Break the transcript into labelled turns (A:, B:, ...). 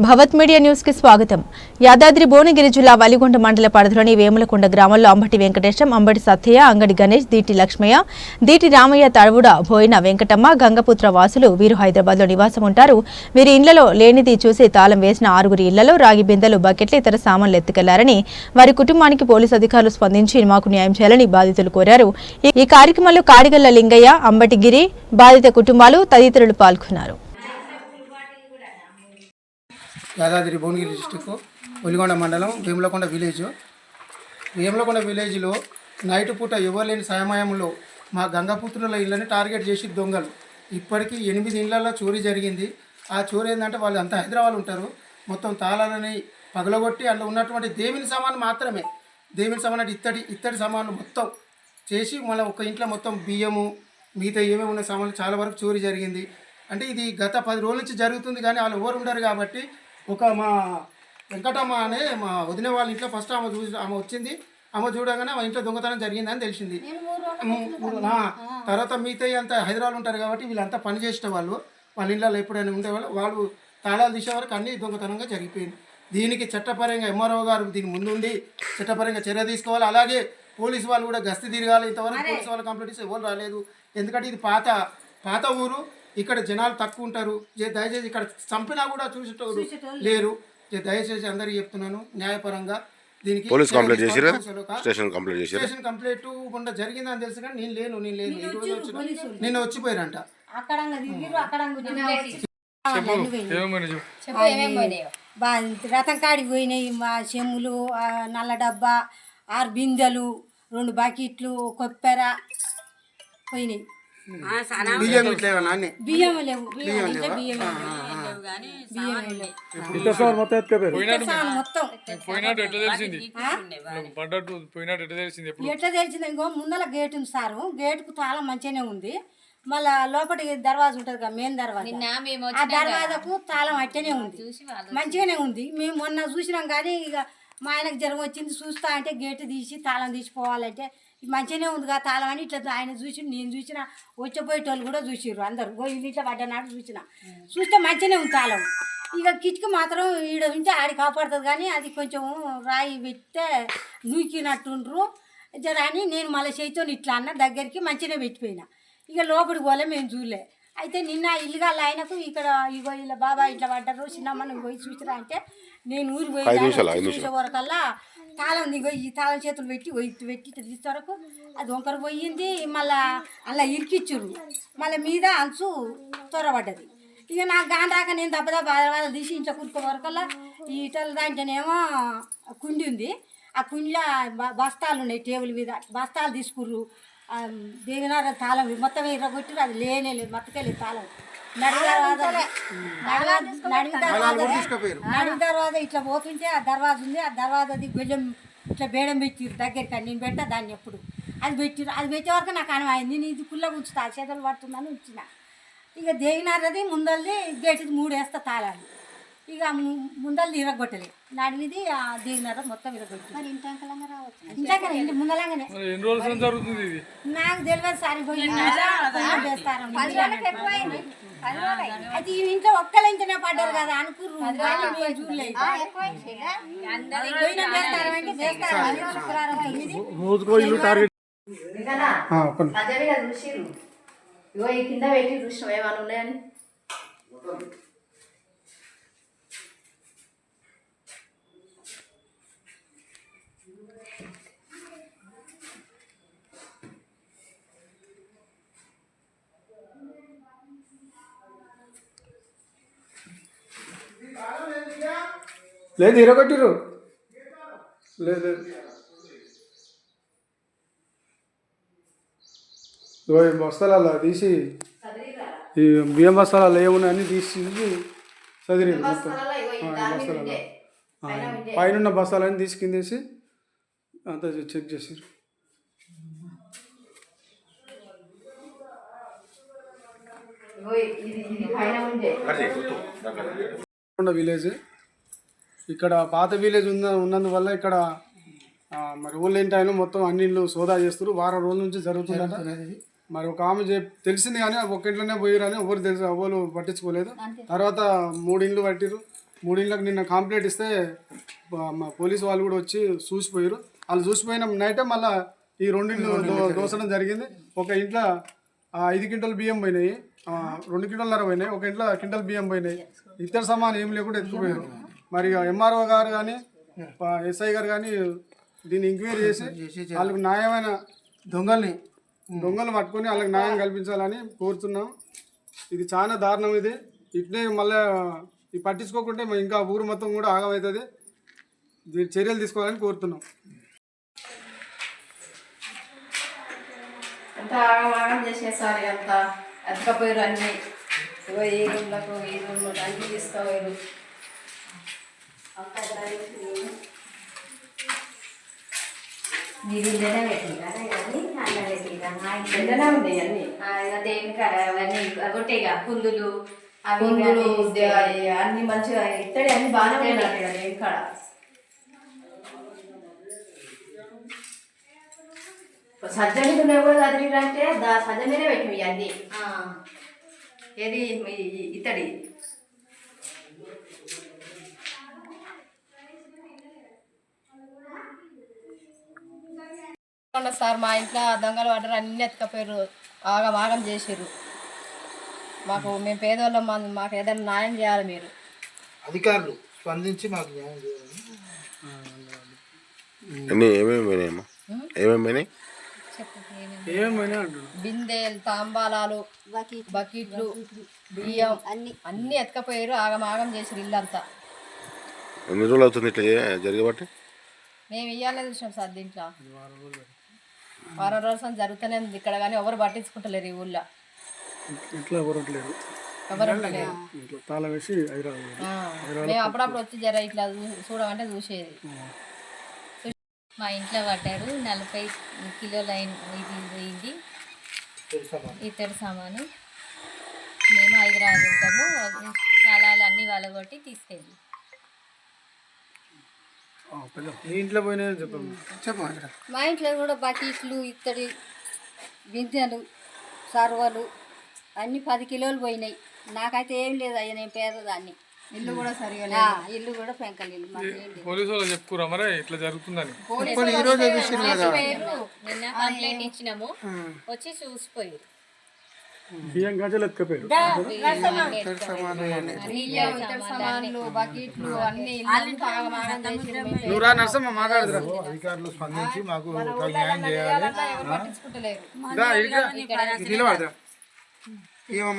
A: భవత్ media న్యూస్కి స్వాగతం. యాదాద్రి భువనగిరి జిల్లా వలిగొండ మండల పరిధిలోని వేములకొండ గ్రామంలో అంబటి వెంకటేశం అంబటి సత్యయ్య అంగడి గణేష్ దీటి లక్ష్మయ్య దీటి రామయ్య తడవుడ బోయిన వెంకటమ్మ గంగపుత్ర వాసులు వీరు హైదరాబాద్లో నివాసం ఉంటారు. వీరి ఇళ్ళలో లేనిది చూసి తాళం వేసిన ఆరుగురి ఇళ్ళలో రాగి బిందెలు బకెట్లు ఇతర సామాన్లు ఎత్తుకెళ్ళారని వారి కుటుంబానికి పోలీసు అధికారులు స్పందించి మాకు న్యాయం చేయాలని బాధితులు కోరారు. ఈ- ఈ కార్యక్రమంలో కాడిగల్ల లింగయ్య అంబటిగిరి బాధిత కుటుంబాలు తదితరులు పాల్గొన్నారు.
B: యాదాద్రి భువనగిరి డిస్టిక్ ఒలిగొండ మండలం వేములకొండ విలేజ్. వేములకొండ విలేజ్లో నైట్ పూట ఎవరు లేని సమయంలో మా గంగపుత్రుల ఇళ్ళని టార్గెట్ చేసి దొంగలు. ఇప్పటికీ ఎనిమిది ఇళ్ళలో చోరీ జరిగింది. ఆ చోరీ ఏంటంటే వాళ్ళు అంతా హైదరాబాద్ ఉంటారు. మొత్తం తాళాలని పగలగొట్టి అందులో ఉన్నటువంటి దేవుని సామాన్ మాత్రమే. దేవుని సామాన్ అంటే ఇత్తడి ఇత్తడి సామాన్లు మొత్తం చేసి మళ్ళీ ఒక ఇంట్లో మొత్తం బియ్యము మిగతా ఏమేమి ఉన్న సామాన్లు చాలా వరకు చోరీ జరిగింది. అంటే ఇది గత పది రోజుల నుంచి జరుగుతుంది కానీ వాళ్ళు ఎవరు ఉండరు కాబట్టి ఒక మా వెంకటమ్మ అనే మా వదిన వాళ్ళ ఇంట్లో ఫస్ట్ ఆమె చూసి ఆమె వచ్చింది. ఆమె చూడగానే మా ఇంట్లో దొంగతనం జరిగిందని తెలిసింది. తర్వాత మిగతా అంతా హైదరాబాద్ ఉంటారు కాబట్టి వీళ్ళంతా పని చేసే వాళ్ళు. వాళ్ళ ఇళ్ళలో ఎప్పుడైనా ఉండేవాళ్ళు. వాళ్ళు తాళాలు తీసే వరకు అన్ని దొంగతనంగా జరిగిపోయింది. దీనికి చట్టపరంగా ఎంఆర్ఓ గారు దీని ముందుండి చట్టపరంగా చర్య తీసుకోవాలి. అలాగే పోలీసు వాళ్ళు కూడా గస్తీ తిరగాలి. ఇంతవరకు పోలీసు వాళ్ళు కంప్లీట్ చేసి ఎవరు రాలేదు. ఎందుకంటే ఇది పాత పాత ఊరు. ఇక్కడ జనాలు తక్కువ ఉంటారు. దయచేసి ఇక్కడ చంపినా కూడా చూసేటోరు లేరు. దయచేసి అందరికీ చెప్తున్నాను న్యాయపరంగా దీనికి
C: పోలీస్ కంప్లైంట్ చేసిరా స్టేషన్ కంప్లైంట్ చేసిరా
B: స్టేషన్ కంప్లైంట్ జరిగిందని తెలుసు కానీ నేను లేను నేను లేను ఈ రోజు వచ్చిన నిన్న వచ్చిపోయారంట.
D: అక్కడ దిగిరు అక్కడ రథం కాడికి పోయినాయి మా చెమ్ములు ఆ నల్ల డబ్బా ఆరు బిందెలు రెండు బకెట్లు కొప్పెర పోయినాయి.
B: బియ్యం ఇట్లా ఏమన్నా అన్ని
D: బియ్యం లేవు. బియ్యం అంటే బియ్యం బియ్యం లేవు. సామాన్ మొత్తం
E: పోయినట్టు ఎట్లా తెలిసింది? పడ్డట్టు పోయినట్టు ఎట్లా తెలిసింది ఎప్పుడు?
D: ఎట్లా తెలిసింది ఇంకో ముందర గేట్ ఉంది సారు. గేటుకు తాళం మంచిగానే ఉంది. మళ్ళా లోపలికి దర్వాజా ఉంటుంది కదా మెయిన్ దర్వాజా. ఆ దర్వాజకు తాళం అట్టనే ఉంది. మంచిగానే ఉంది. మేము మొన్న చూసినాం కానీ ఇక మా ఆయనకు జ్వరం వచ్చింది. చూస్తా అంటే గేటు తీసి తాళం తీసిపోవాలంటే మంచిగానే ఉంది కదా తాళం అని ఇట్లా ఆయన చూసి నేను చూసిన వచ్చేపోయేటోళ్ళు కూడా చూసిర్రు అందరు. గో ఇల్లు ఇట్లా పడ్డనాడు చూసిన. చూస్తే మంచిగానే ఉంది తాళం. ఇక కిటికీ మాత్రం ఈడ ఉంటే ఆడి కాపాడుతుంది కానీ అది కొంచెం రాయి పెడితే నూకినట్టుండ్రు. జర అని నేను మళ్ళీ చేతితో ఇట్లా అన్న దగ్గరికి మంచిగానే పెట్టిపోయినా. ఇక లోపలికి పోలే మేము చూడలే. అయితే నిన్న ఇల్లుగాళ్ళ ఆయనకు ఇక్కడ ఇగో ఇలా బాబా ఇట్లా పడ్డారు చిన్నమ్మ నువ్వు పోయి చూసిరా అంటే నేను ఊరి పోయి చూసే వరకల్లా తాళం దిగో ఈ తాళం చేతులు పెట్టి పోయి పెట్టి ఇట్లా అది వంకర పోయింది. మళ్ళా అలా ఇరికిచ్చురు మళ్ళీ మీద అంచు త్వరపడ్డది ఇక నాకు గాని రాక నేను దెబ్బ దెబ్బ వాళ్ళు తీసి ఇంట్లో కురుకో వరకల్లా ఈ ఇటల దాంట్లోనేమో కుండి ఉంది. ఆ కుండిలో బస్తాలు ఉన్నాయి టేబుల్ మీద. బస్తాలు తీసుకుర్రు. దేవినారా దేవినార తాళం మొత్తం ఇరగొట్టి అది లేనే లేదు మత్తకెళ్ళి తాళం. నడిమి తర్వాత ఇట్లా పోతుంటే ఆ దర్వాజ ఉంది. ఆ దర్వాజది బెల్లం ఇట్లా బేడం పెట్టిరు దగ్గరికి నేను పెట్టా దాన్ని ఎప్పుడు. అది పెట్టిరు అది పెట్టే వరకు నాకు అనుమైంది నేను ఇది కుళ్ళ ఉంచుతా చేతులు పడుతుందని ఉంచిన. ఇక దేవినారది ముందల్ది గేటుది మూడు వేస్తా తాళాలు. ఇక ముందల్ది ఇరగొట్టలే. నడిమిది ఆ దేవినార మొత్తం ఇరగొట్టి మరి ఇంటాక ఇంటి ముందలంగానే. నాకు తెలియదు సార్ పోయి అది ఈ ఇంట్లో ఒక్కల ఇంటనే పడ్డారు కదా అనుకుర్రు. కానీ మేము చూడలేదు. పోయిన బేస్తారం అంటే బేస్తారం శుక్రవారం తొమ్మిది
B: ఆ, ఒక్క నిమిషం.
F: అదేవిగా చూసిర్రు ఇగో ఈ కింద పెట్టి చూసినాం ఏమైనా ఉన్నాయని
B: లేదు ఇరగొట్టిరు లేదు బస్తాలలో తీసి ఈ బియ్యం బస్తాలలో ఏమున్నాయని తీసి మొత్తం.
F: బస్తాలలో. పైన
B: బస్తాలని తీసి కిందేసి అంతా చెక్ చేసారు విలేజ్. ఇక్కడ పాత విలేజ్ ఉన్న ఉన్నందువల్ల ఇక్కడ ఆ, మరి ఊళ్ళో ఏంటి ఆయన మొత్తం అన్ని ఇళ్ళు సోదా చేస్తారు వారం రోజుల నుంచి జరుగుతుందట. మరి ఒక ఆమె చెప్ తెలిసింది కానీ ఒక ఇంట్లోనే పోయిరని ఎవరు తెలుసు ఎవరు పట్టించుకోలేదు. తర్వాత మూడు ఇండ్లు పట్టిరు
G: మూడింళ్ళకి నిన్న కంప్లైంట్ ఇస్తే మా పోలీసు వాళ్ళు కూడా వచ్చి చూసిపోయారు వాళ్ళు చూసిపోయిన నైటే మళ్ళీ ఈ దో- దోసడం జరిగింది. ఒక ఇంట్లో ఆ, ఐదు క్వింటల్ బియ్యం పోయినాయి. ఆ, రెండు క్వింటల్నర పోయినాయి. ఒక ఇంట్లో క్వింటల్ బియ్యం పోయినాయి. ఇతర సామాన్ ఏం లేకుండా ఎత్తుకుపోయారు మరి ఎంఆర్ఓ గారు కానీ ఎస్ఐ గారు కానీ దీన్ని ఎంక్వైరీ చేసి వాళ్ళకు న్యాయమైన దొంగల్ని. దొంగలు పట్టుకొని వాళ్ళకి న్యాయం కల్పించాలని కోరుతున్నాం. ఇది చాలా దారుణం ఇది. ఇట్నే మళ్ళీ ఇది పట్టించుకోకుంటే ఇంకా ఊరు మొత్తం కూడా ఆగమవుతుంది దీని చర్యలు తీసుకోవాలని కోరుతున్నాం.
F: అంతా ఆగమాగం చేసేసారు అంత. ఎత్తకపోయారు అన్ని. ఈ రూమ్లకు ఈ రూమ్లకు అన్ని తీసుకోపోయారు అంతా
H: మీరు ఇవన్నీ అలా
F: ఎండనే ఉన్నాయి అన్ని.
H: అవన్నీ అవి
F: అన్ని మంచిగా ఇత్తడి అన్ని బాగానే ఉన్నాయి ఇక్కడ ఇక్కడ సజ్జ మీద ఉన్నాయి కూడా చదివిరంటే దా సజ్జ మీదే పెట్టివి అన్ని. ఏది? ఈ- ఇత్తడి సార్ మా ఇంట్లో దొంగలు పడ్డారు అన్ని ఎత్తుకపోయారు ఆగం ఆగం చేసారు మాకు మేము పేదవాళ్ళం మా- మాకు ఏదైనా న్యాయం చేయాలి మీరు.
I: అధికారులు స్పందించి మాకు న్యాయం చేయాలని.
J: అన్నీ ఏమేమి పోయినాయమ్మా ఏమేమి పోయినాయి?
G: ఏమైనా అంటున్నాం
F: బిందెలు తాంబాలాలు బకెట్లు బియ్యం అన్ని. అన్ని ఎత్తుకపోయారు ఆగం ఆగం చేసారు ఇల్లంతా.
J: ఎన్ని రోజులు అవుతుంది ఇట్లా జరగబట్టి
F: మేము ఇయ్యాలే చూసాం సార్ దీంట్లో. వారం రోజులు జరుగుతూనే ఉంది. ఇక్కడ కానీ ఎవరు పట్టించుకుంటలేరు ఈ ఊళ్ళో.
G: ఇట్లా
F: ఎవరు
G: తాళం వేసి
F: మేము అప్పుడప్పుడు వచ్చి జర ఇట్లా చూ- చూడమంటే చూసేది.
K: మా ఇంట్లో పడ్డారు నలభై కిలోల అయిన- ఇది పోయింది. ఇతడి సామాను. మేము హైదరాబాద్ ఉంటాము. స్థలాలు అన్నీ వాళ్ళగొట్టి తీసుకెళ్ళి
G: ఈ ఇంట్లో పోయినా చెప్పండి చెప్పండి
L: మా ఇంట్లో కూడా బకెట్లు ఇత్తడి బిందెలు సర్వలు అన్ని పది కిలోలు పోయినాయి. నాకైతే ఏం లేదు అయ్యా నేను పేదదాన్ని.
F: ఇల్లు కూడా సరిగా
L: ఇల్లు కూడా పెంకలు ఇల్లు మాకు ఏం లేదు.
E: పోలీసు వాళ్ళు చెప్పుకురా మరి ఇట్లా జరుగుతుందని.
K: నిన్న కంప్లైంట్ ఇచ్చినాము. వచ్చి చూసిపోయారు
G: బియ్యం గంటలు ఎత్తుకపోయారు
F: సామాన్లు బకెట్లు అన్ని ఇల్లంతా ఆగం ఆగం చేసిర్రు. మేము
G: నువ్వు రా నర్సమ్మ మాట్లాడుతురా
I: అధికారులు స్పందించి మాకు న్యాయం చేయాలి.
F: ఎవరు